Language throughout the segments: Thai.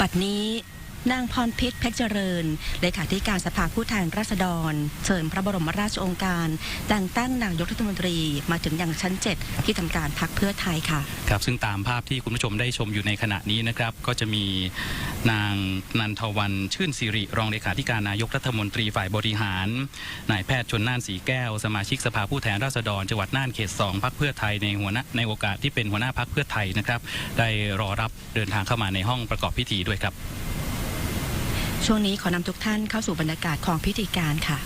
บัดนี้ นางพรพิษเพชรเจริญเลขาธิการสภาผู้แทนราษฎร เชิญพระบรมราชโองการ แต่งตั้งนายกรัฐมนตรีมาถึงยังชั้น 7 ที่ทำการพักเพื่อไทยค่ะครับซึ่งตามภาพที่คุณผู้ชมได้ชมอยู่ในขณะนี้นะครับ ก็จะมีนางนันทวันชื่นสิริ รองเลขาธิการนายกรัฐมนตรีฝ่ายบริหารนายแพทย์ชนน่านสีแก้ว สมาชิกสภาผู้แทนราษฎรจังหวัดน่านเขต2พักเพื่อไทยในหัวหน้าในโอกาสที่เป็นหัวหน้าพักเพื่อไทยนะครับ ได้รอรับเดินทางเข้ามาในห้องประกอบพิธีด้วยครับ ช่วงนี้ขอนำทุกท่านเข้าสู่บรรยากาศของพิธีการค่ะ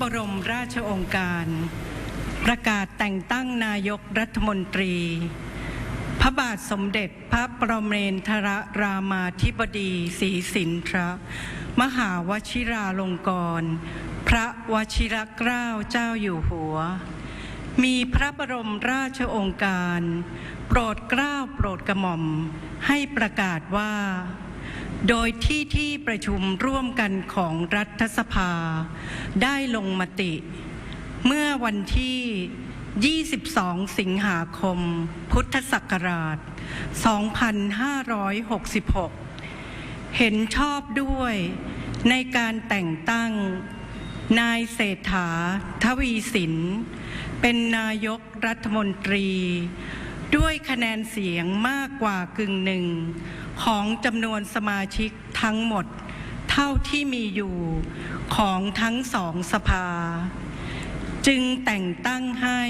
บรมราชองค์การ ประกาศแต่งตั้งนายกรัฐมนตรี พระบาทสมเด็จพระประเมนทรรามาธิบดีศรีสินทรมหาวชิราลงกรณพระวชิรเกล้าเจ้าอยู่หัว มีพระบรมราชองค์การ โปรดเกล้าโปรดกระหม่อม ให้ประกาศว่า โดยที่ที่ประชุมร่วมกันของรัฐสภา ได้ลงมติ เมื่อวันที่ 22 สิงหาคม พุทธศักราช 2566 เห็นชอบด้วยในการแต่งตั้ง นายเศรษฐาทวีสิน เป็นนายกรัฐมนตรี ด้วยคะแนนเสียงมากกว่ากึ่งหนึ่ง ของจำนวนสมาชิกทั้งหมด เท่าที่มีอยู่ของทั้งสองสภา จึงแต่งตั้งให้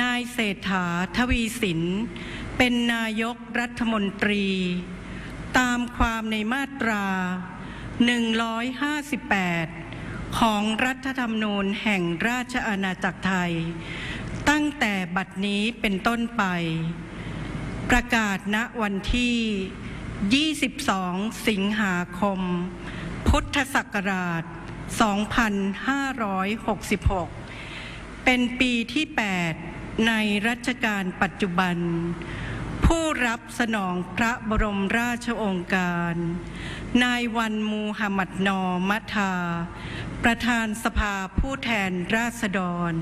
นายเศรษฐาทวีสิน เป็นนายกรัฐมนตรี ตามความในมาตรา 158 ของรัฐธรรมนูญแห่งราชอาณาจักรไทย ตั้งแต่บัดนี้เป็นต้นไป ประกาศณวันที่ 22 สิงหาคม พุทธศักราช 2566 เป็นปีที่ 8 ในรัชกาลปัจจุบัน ผู้รับสนองพระบรมราชโองการ นายวันมูฮัมหมัดนอมัทา ประธานสภาผู้แทนราษฎร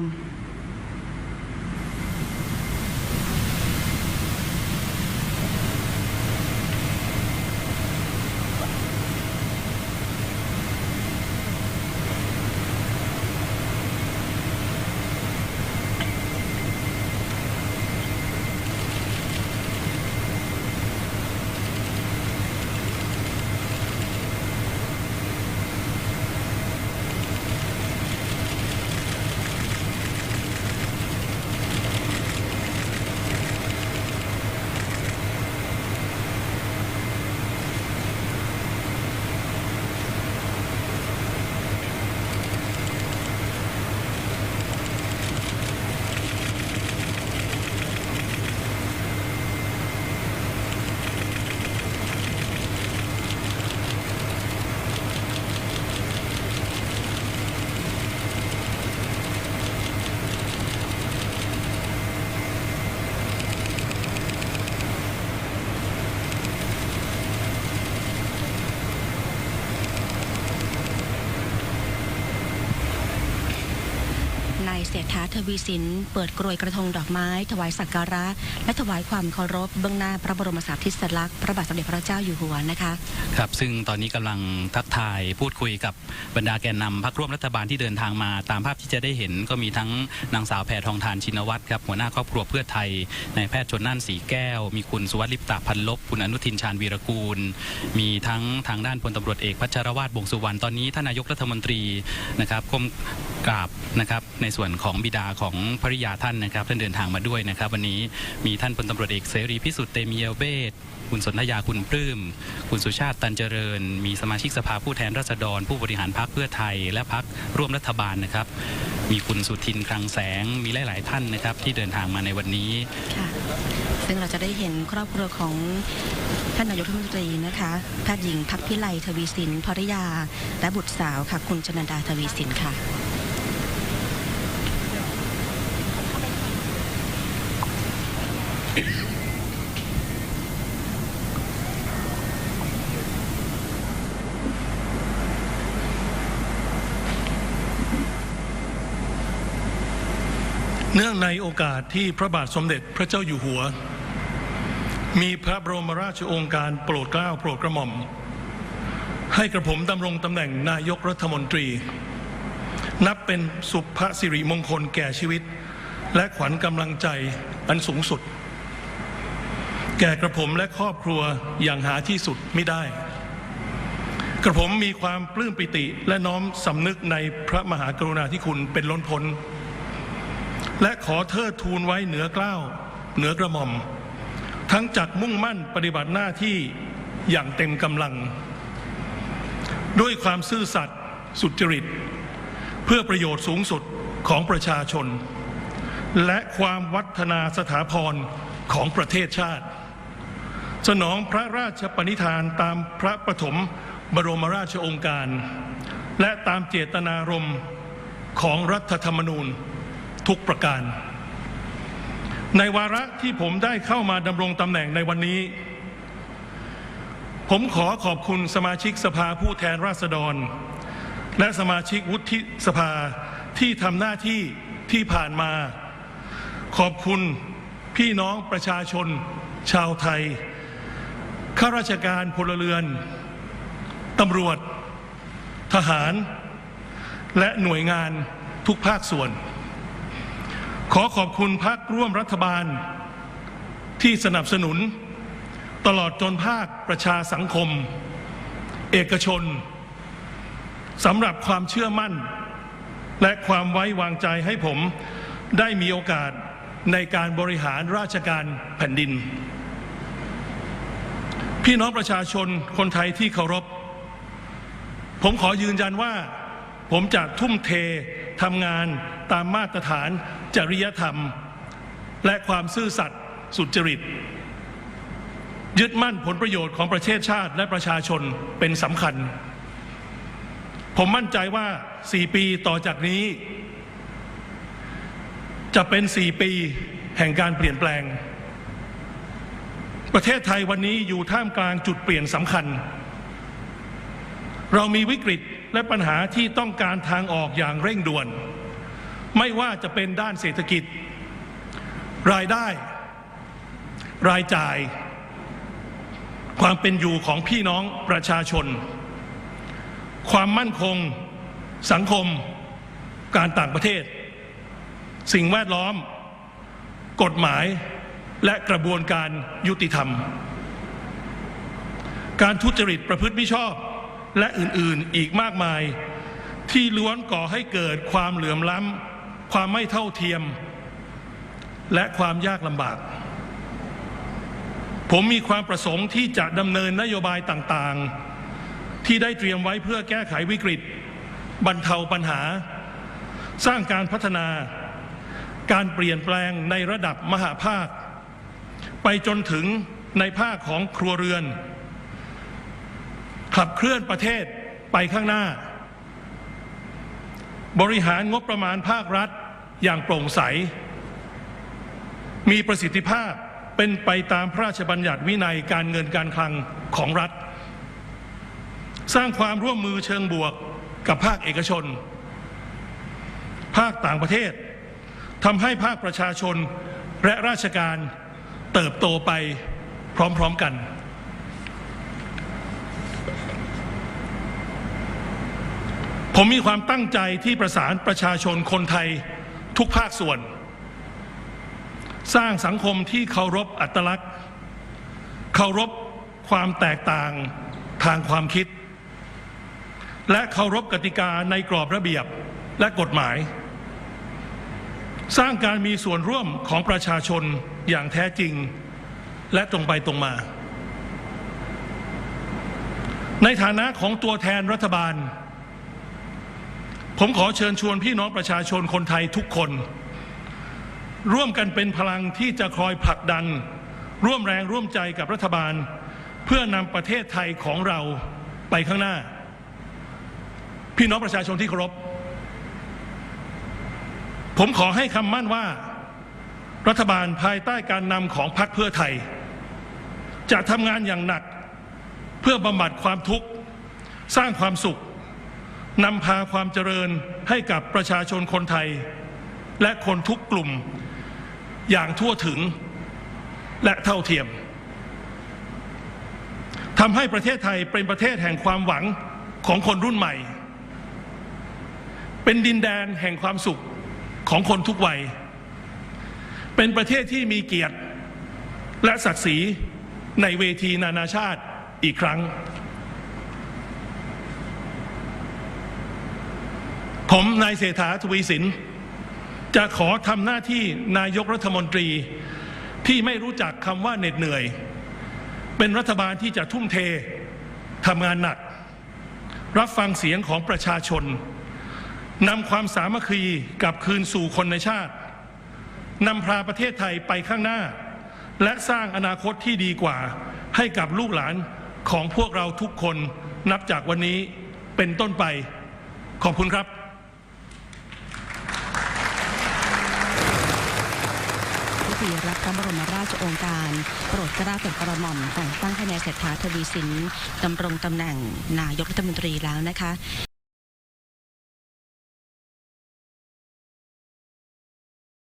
ยเศรษฐาทวีสิน เปิดกรวยกระทงดอกไม้ ถวายสักการะ และถวายความเคารพเบื้องหน้าพระบรมสารีริสลักษณ์พระบาทสมเด็จพระเจ้าอยู่หัวนะคะครับซึ่งตอนนี้กำลังทักทายพูดคุยกับบรรดาแกนนำพักร่วมรัฐบาลที่เดินทางมา ตามภาพที่จะได้เห็นก็มีทั้งนางสาวแพทองทานชินวัตรครับหัวหน้าครอบครัวเพื่อไทยนายแพทย์ชนน่านสีแก้ว มีคุณสุวัสดิ์ลิปตาพันลบคุณอนุทินชาญวีรกูล มีทั้งทางด้านพลตำรวจเอกพัชรวาทวงสุวรรณตอนนี้ท่านนายกรัฐมนตรีนะครับกรมกราบนะครับในส่วนของบิดาของภริยาท่านนะครับท่านเดินทางมาด้วยนะครับ วันนี้มีท่านพลตำรวจเอกเสรีพิสุทธิ์เตมียเวทคุณสนธยาคุณปลื้ม คุณสุชาติตันเจริญ มีสมาชิกสภาผู้แทนราษฎร ผู้บริหารพรรคเพื่อไทย และพรรคร่วมรัฐบาลนะครับ มีคุณสุทินคลังแสง มีหลาย ๆ ท่านนะครับ ที่เดินทางมาในวันนี้ ค่ะ ซึ่งเราจะได้เห็นครอบครัวของท่านนายกรัฐมนตรีนะคะแพทย์หญิงพักพิไลทวีสินภริยา และบุตรสาวค่ะ คุณชนันดาทวีสินค่ะ เนื่องในโอกาสที่พระบาทสมเด็จพระเจ้าอยู่หัว มีพระบรมราชโองการโปรดเกล้าโปรดกระหม่อม ให้กระผมดำรงตำแหน่งนายกรัฐมนตรี นับเป็นสุภสิริมงคลแก่ชีวิต และขวัญกำลังใจอันสูงสุด แก่กระผมและครอบครัวอย่างหาที่สุดไม่ได้ กระผมมีความปลื้มปิติและน้อมสำนึกในพระมหากรุณาธิคุณเป็นล้นพ้น และขอเทิดทูนไว้เหนือเกล้าวเหนือกระหม่อม ทั้งจักมุ่งมั่นปฏิบัติหน้าที่อย่างเต็มกำลัง ด้วยความซื่อสัตย์สุจริต เพื่อประโยชน์สูงสุดของประชาชน และความวัฒนาสถาพรของประเทศชาติ สนองพระราชปณิธานตามพระปฐมบรมราชองค์การ และตามเจตนารมณ์ของรัฐธรรมนูญทุกประการ ในวาระที่ผมได้เข้ามาดำรงตำแหน่งในวันนี้ ผมขอขอบคุณสมาชิกสภาผู้แทนราษฎร และสมาชิกวุฒิสภาที่ทำหน้าที่ที่ผ่านมา ขอบคุณพี่น้องประชาชนชาวไทย ข้าราชการพลเรือนตำรวจ ทหาร และหน่วยงานทุกภาคส่วน ขอขอบคุณภาคร่วมรัฐบาล ที่สนับสนุน ตลอดจนภาคประชาสังคม เอกชนสำหรับความเชื่อมั่น และความไว้วางใจให้ผมได้มีโอกาสในการบริหารราชการแผ่นดิน พี่น้องประชาชนคนไทยที่เคารพ ผมขอยืนยันว่า ผมจะทุ่มเททำงานตามมาตรฐานจริยธรรม และความซื่อสัตย์สุจริต ยึดมั่นผลประโยชน์ของประเทศชาติและประชาชนเป็นสำคัญ ผมมั่นใจว่า 4 ปีต่อจากนี้ จะเป็น 4 ปีแห่งการเปลี่ยนแปลง ประเทศไทยวันนี้อยู่ท่ามกลางจุดเปลี่ยนสำคัญ เรามีวิกฤตและปัญหาที่ต้องการทางออกอย่างเร่งด่วน ไม่ว่าจะเป็นด้านเศรษฐกิจ รายได้ รายจ่าย ความเป็นอยู่ของพี่น้องประชาชน ความมั่นคง สังคม การต่างประเทศ สิ่งแวดล้อม กฎหมาย และกระบวนการยุติธรรม การทุจริตประพฤติมิชอบและอื่นๆอีกมากมาย ที่ล้วนก่อให้เกิดความเหลื่อมล้ำความไม่เท่าเทียม และความยากลำบาก ผมมีความประสงค์ที่จะดำเนินนโยบายต่างๆ ที่ได้เตรียมไว้เพื่อแก้ไขวิกฤต บรรเทาปัญหา สร้างการพัฒนา การเปลี่ยนแปลงในระดับมหาภาค ไปจนถึงในภาคของครัวเรือน ขับเคลื่อนประเทศไปข้างหน้า บริหารงบประมาณภาครัฐอย่างโปร่งใส มีประสิทธิภาพเป็นไปตามพระราชบัญญัติวินัยการเงินการคลังของรัฐ สร้างความร่วมมือเชิงบวกกับภาคเอกชน ภาคต่างประเทศทำให้ภาคประชาชนและราชการ เติบโตไปพร้อมๆกัน ผมมีความตั้งใจที่ประสานประชาชนคนไทยทุกภาคส่วน สร้างสังคมที่เคารพอัตลักษณ์ เคารพความแตกต่างทางความคิด และเคารพกติกาในกรอบระเบียบและกฎหมาย สร้างการมีส่วนร่วมของประชาชนอย่างแท้จริง และตรงไปตรงมา ในฐานะของตัวแทนรัฐบาล ผมขอเชิญชวนพี่น้องประชาชนคนไทยทุกคน ร่วมกันเป็นพลังที่จะคอยผลักดัน ร่วมแรงร่วมใจกับรัฐบาล เพื่อนำประเทศไทยของเราไปข้างหน้า พี่น้องประชาชนที่เคารพ ผมขอให้คำมั่นว่า รัฐบาลภายใต้การนำของพรรคเพื่อไทย จะทำงานอย่างหนัก เพื่อบำบัดความทุกข์ สร้างความสุขนำพาความเจริญให้กับประชาชนคนไทย และคนทุกกลุ่มอย่างทั่วถึงและเท่าเทียมทำให้ประเทศไทยเป็นประเทศแห่งความหวังของคนรุ่นใหม่ เป็นดินแดนแห่งความสุข ของคนทุกวัย เป็นประเทศที่มีเกียรติและศักดิ์ศรีในเวทีนานาชาติอีกครั้ง ผมนายเศรษฐาทวีสิน จะขอทำหน้าที่นายกรัฐมนตรีที่ไม่รู้จักคำว่าเหน็ดเหนื่อย เป็นรัฐบาลที่จะทุ่มเททำงานหนัก รับฟังเสียงของประชาชน นำความสามัคคีกลับคืนสู่คนในชาตินำพาประเทศไทยไปข้างหน้า และสร้างอนาคตที่ดีกว่า ให้กับลูกหลานของพวกเราทุกคนนับจากวันนี้เป็นต้นไป ขอบคุณครับ พิธีรับพระบรมราชโองการ โปรดเกล้าเป็นกระหม่อมแต่งตั้งให้นายเศรษฐาทวีสินดำรงตำแหน่งนายกรัฐมนตรีแล้วนะคะ